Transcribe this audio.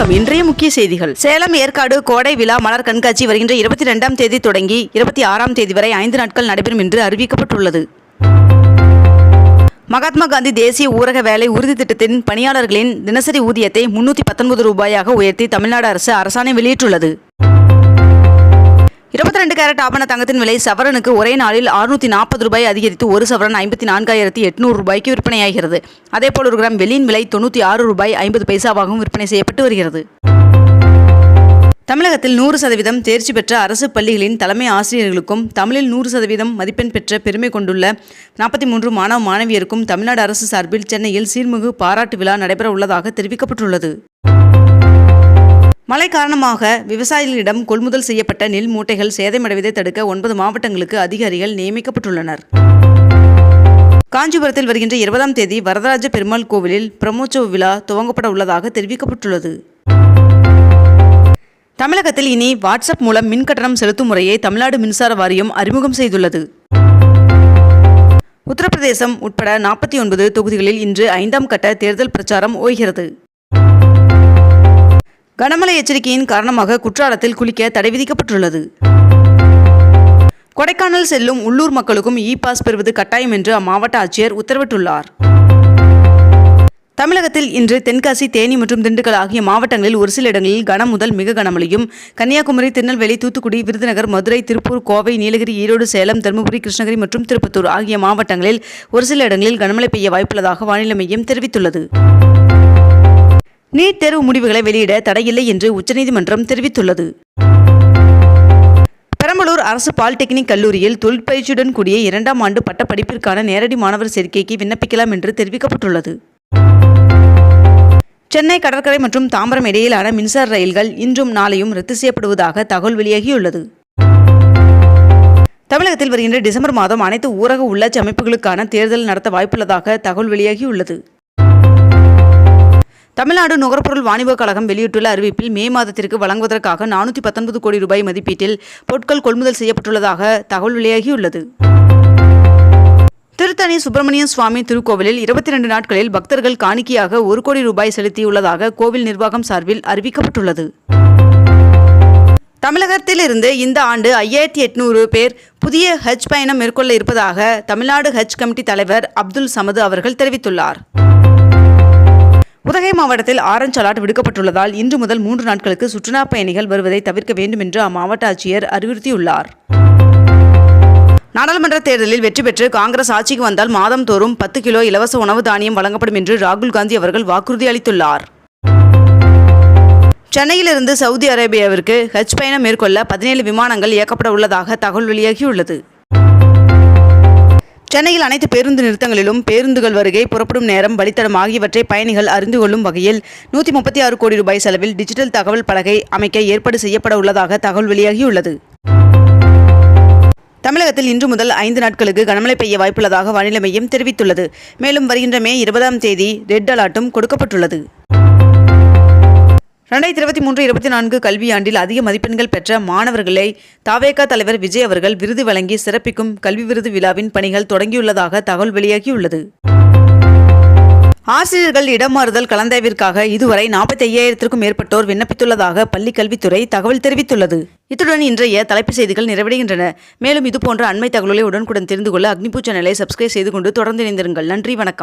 வணக்கம். இன்றைய முக்கிய செய்திகள். சேலம் ஏற்காடு கோடை விழா மலர் கண்காட்சி வருகின்ற இருபத்தி இரண்டாம் தேதி தொடங்கி இருபத்தி ஆறாம் தேதி வரை ஐந்து நாட்கள் நடைபெறும் என்று அறிவிக்கப்பட்டுள்ளது. மகாத்மா காந்தி தேசிய ஊரக வேலை உறுதி திட்டத்தின் பணியாளர்களின் தினசரி ஊதியத்தை முன்னூற்றி பத்தொன்பது ரூபாயாக உயர்த்தி தமிழ்நாடு அரசு அரசாணை வெளியிட்டுள்ளது. இருபத்தி ரெண்டு கேரட் ஆபண தங்கத்தின் விலை சவரனுக்கு ஒரே நாளில் அறுநூத்தி நாற்பது ரூபாய் அதிகரித்து ஒரு சவரன் ஐம்பத்தி நான்காயிரத்தி எட்நூறு ரூபாய்க்கு விற்பனையாகிறது. அதேபோல் ஒரு கிராம் வெள்ளியின் விலை தொண்ணூற்றி ஆறு ரூபாய் ஐம்பது பைசாவாகவும் விற்பனை செய்யப்பட்டு வருகிறது. தமிழகத்தில் நூறு சதவீதம் தேர்ச்சி பெற்ற அரசு பள்ளிகளின் தலைமை ஆசிரியர்களுக்கும் தமிழில் நூறு சதவீதம் மதிப்பெண் பெற்ற பெருமை கொண்டுள்ள நாற்பத்தி மூன்று மாணவ மாணவியருக்கும் தமிழ்நாடு அரசு சார்பில் சென்னையில் சீர்மிகு பாராட்டு விழா நடைபெற உள்ளதாக தெரிவிக்கப்பட்டுள்ளது. மழை காரணமாக விவசாயிகளிடம் கொள்முதல் செய்யப்பட்ட நெல் மூட்டைகள் சேதமடைவதை தடுக்க ஒன்பது மாவட்டங்களுக்கு அதிகாரிகள் நியமிக்கப்பட்டுள்ளனர். காஞ்சிபுரத்தில் வருகின்ற இருபதாம் தேதி வரதராஜ பெருமாள் கோவிலில் பிரம்மோற்சவ விழா துவங்கப்பட உள்ளதாக தெரிவிக்கப்பட்டுள்ளது. தமிழகத்தில் இனி வாட்ஸ்அப் மூலம் மின் கட்டணம் செலுத்தும் முறையை தமிழ்நாடு மின்சார வாரியம் அறிமுகம் செய்துள்ளது. உத்தரப்பிரதேசம் உட்பட நாற்பத்தி ஒன்பது தொகுதிகளில் இன்று ஐந்தாம் கட்ட தேர்தல் பிரச்சாரம் ஓய்கிறது. கனமழை எச்சரிக்கையின் காரணமாக குற்றாலத்தில் குளிக்க தடை விதிக்கப்பட்டுள்ளது. கொடைக்கானல் செல்லும் உள்ளூர் மக்களுக்கும் இ பாஸ் பெறுவது கட்டாயம் என்று அம்மாவட்ட ஆட்சியர் உத்தரவிட்டுள்ளார். தமிழகத்தில் இன்று தென்காசி தேனி மற்றும் திண்டுக்கல் ஆகிய மாவட்டங்களில் ஒரு சில இடங்களில் கனம் முதல் மிக கனமழையும் கன்னியாகுமரி திருநெல்வேலி தூத்துக்குடி விருதுநகர் மதுரை திருப்பூர் கோவை நீலகிரி ஈரோடு சேலம் தருமபுரி கிருஷ்ணகிரி மற்றும் திருப்பத்தூர் ஆகிய மாவட்டங்களில் ஒரு சில இடங்களில் கனமழை பெய்ய வாய்ப்புள்ளதாக வானிலை மையம் தெரிவித்துள்ளது. நீட் தேர்வு முடிவுகளை வெளியிட தடையில்லை என்று உச்சநீதிமன்றம் தெரிவித்துள்ளது. பெரம்பலூர் அரசு பாலிடெக்னிக் கல்லூரியில் தொழிற்பயிற்சியுடன் கூடிய இரண்டாம் ஆண்டு பட்டப்படிப்பிற்கான நேரடி மாணவர் சேர்க்கைக்கு விண்ணப்பிக்கலாம் என்று தெரிவிக்கப்பட்டுள்ளது. சென்னை கடற்கரை மற்றும் தாம்பரம் இடையிலான மின்சார ரயில்கள் இன்றும் நாளையும் ரத்து செய்யப்படுவதாக தகவல் வெளியாகியுள்ளது. தமிழகத்தில் வருகின்ற டிசம்பர் மாதம் அனைத்து ஊரக உள்ளாட்சி அமைப்புகளுக்கான தேர்தல் நடத்த வாய்ப்புள்ளதாக தகவல் வெளியாகியுள்ளது. தமிழ்நாடு நுகர்பொருள் வாணிபக் கழகம் வெளியிட்டுள்ள அறிவிப்பில் மே மாதத்திற்கு வழங்குவதற்காக நானூற்றி பத்தொன்பது கோடி ரூபாய் மதிப்பீட்டில் பொருட்கள் கொள்முதல் செய்யப்பட்டுள்ளதாக தகவல் வெளியாகியுள்ளது. திருத்தணி சுப்பிரமணிய சுவாமி திருக்கோவிலில் இருபத்தி ரெண்டு நாட்களில் பக்தர்கள் காணிக்கையாக ஒரு கோடி ரூபாய் செலுத்தியுள்ளதாக கோவில் நிர்வாகம் சார்பில் அறிவிக்கப்பட்டுள்ளது. தமிழகத்திலிருந்து இந்த ஆண்டு ஐயாயிரத்தி எட்நூறு பேர் புதிய ஹஜ் பயணம் மேற்கொள்ள இருப்பதாக தமிழ்நாடு ஹஜ் கமிட்டி தலைவர் அப்துல் சமது அவர்கள் தெரிவித்துள்ளார். உதகை மாவட்டத்தில் ஆரஞ்ச் அலர்ட் விடுக்கப்பட்டுள்ளதால் இன்று முதல் மூன்று நாட்களுக்கு சுற்றுலா பயணிகள் வருவதை தவிர்க்க வேண்டும் என்று அம்மாவட்ட ஆட்சியர் அறிவுறுத்தியுள்ளார். நாடாளுமன்ற தேர்தலில் வெற்றி பெற்று காங்கிரஸ் ஆட்சிக்கு வந்தால் மாதம்தோறும் பத்து கிலோ இலவச உணவு தானியம் வழங்கப்படும் என்று ராகுல் காந்தி அவர்கள் வாக்குறுதி அளித்துள்ளார். சென்னையிலிருந்து சவுதி அரேபியாவிற்கு ஹஜ் பயணம் மேற்கொள்ள பதினேழு விமானங்கள் இயக்கப்பட உள்ளதாக தகவல் வெளியாகியுள்ளது. சென்னையில் அனைத்து பேருந்து நிறுத்தங்களிலும் பேருந்துகள் வருகை புறப்படும் நேரம் வழித்தடம் ஆகியவற்றை பயணிகள் அறிந்து கொள்ளும் வகையில் நூற்றி முப்பத்தி ஆறு கோடி ரூபாய் செலவில் டிஜிட்டல் தகவல் பலகை அமைக்க ஏற்பாடு செய்யப்பட உள்ளதாக தகவல் வெளியாகியுள்ளது. தமிழகத்தில் இன்று முதல் ஐந்து நாட்களுக்கு கனமழை பெய்ய வாய்ப்புள்ளதாக வானிலை மையம் தெரிவித்துள்ளது. மேலும் வருகின்ற மே இருபதாம் தேதி ரெட் அலர்ட்டும் கொடுக்கப்பட்டுள்ளது. ரெண்டாயிரத்தி இருபத்தி மூன்று இருபத்தி நான்கு கல்வியாண்டில் அதிக மதிப்பெண்கள் பெற்ற மாணவர்களை தாவேகா தலைவர் விஜய் அவர்கள் விருது வழங்கி சிறப்பிக்கும் கல்வி விருது விழாவின் பணிகள் தொடங்கியுள்ளதாக தகவல் வெளியாகியுள்ளது ஆசிரியர்கள் இடமாறுதல் கலந்தாய்விற்காக இதுவரை நாற்பத்தி ஐயாயிரத்திற்கும் மேற்பட்டோர் விண்ணப்பித்துள்ளதாக பள்ளி கல்வித்துறை தகவல் தெரிவித்துள்ளது. இத்துடன் இன்றைய தலைப்புச் செய்திகள் நிறைவடைகின்றன. மேலும் இதுபோன்ற அண்மை தகவல்களை உடனுக்குடன் தெரிந்து கொள்ள அக்னிபூ சேனலை சப்ஸ்கிரைப் செய்து கொண்டு தொடர்ந்து இணைந்திருங்கள். நன்றி வணக்கம்.